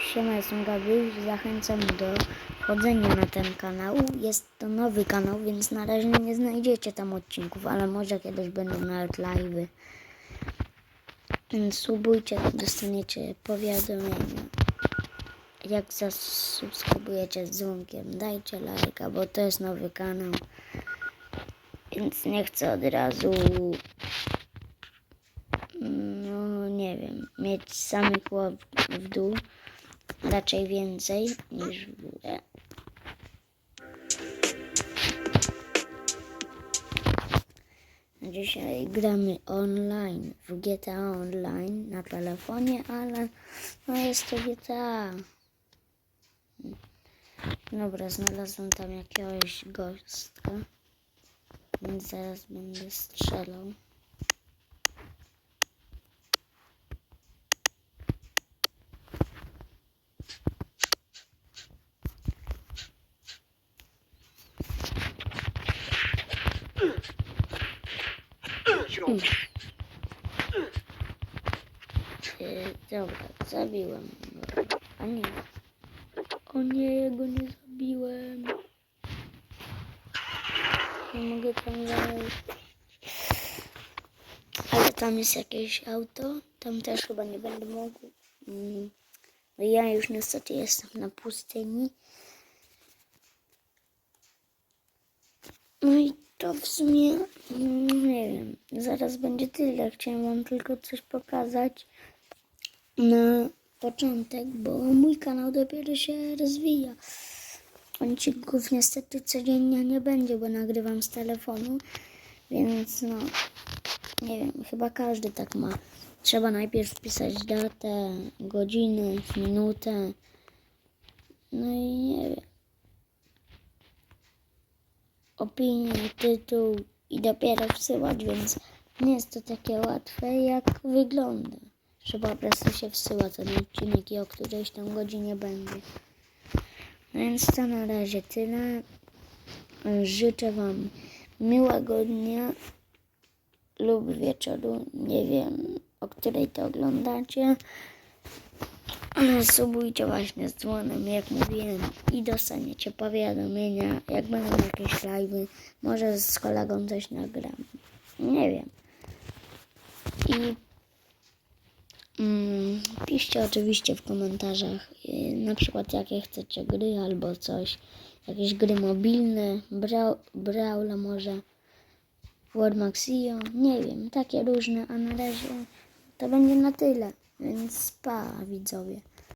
Siema, jestem Gabriel i zachęcam do wchodzenia na ten kanał. Jest to nowy kanał, więc na razie nie znajdziecie tam odcinków, ale może kiedyś będą nawet live'y. Więc subujcie, dostaniecie powiadomienia. Jak zasubskrybujecie z dzwonkiem, dajcie lajka, bo to jest nowy kanał. Więc nie chcę od razu no nie wiem, mieć samych łap w dół, raczej więcej niż w górę. Dzisiaj gramy online, w GTA Online na telefonie, ale no jest to GTA. Dobra, znalazłem tam jakiegoś gościa, więc zaraz będę strzelał. Yy, dobra, zabiłem. A nie. O nie, go nie zabiłem. Nie mogę tam. Ale tam jest jakieś auto. Tam też chyba nie będę mógł. Mm. No Ja już niestety jestem na pustyni. No i to w sumie, mm, nie wiem, zaraz będzie tyle. Chciałem wam tylko coś pokazać na początek, bo mój kanał dopiero się rozwija. Odcinków niestety codziennie nie będzie, bo nagrywam z telefonu, więc no, nie wiem, chyba każdy tak ma. Trzeba najpierw wpisać datę, godzinę, minutę, no i nie wiem opinię, tytuł i dopiero wsyłać, więc nie jest to takie łatwe, jak wygląda. Że po prostu się wsyła ten odcinek i o którejś tam godzinie będzie. No więc to na razie tyle. Życzę Wam miłego dnia lub wieczoru. Nie wiem, o której to oglądacie. Subujcie właśnie z dzwonem, jak mówiłem, i dostaniecie powiadomienia, jak będą jakieś live'y. Może z kolegą coś nagram. Nie wiem. I mm, piszcie oczywiście w komentarzach, y, na przykład jakie chcecie gry albo coś. Jakieś gry mobilne, Brawla może, World Maxio, nie wiem, takie różne, a na razie to będzie na tyle. Więc pa widzowie.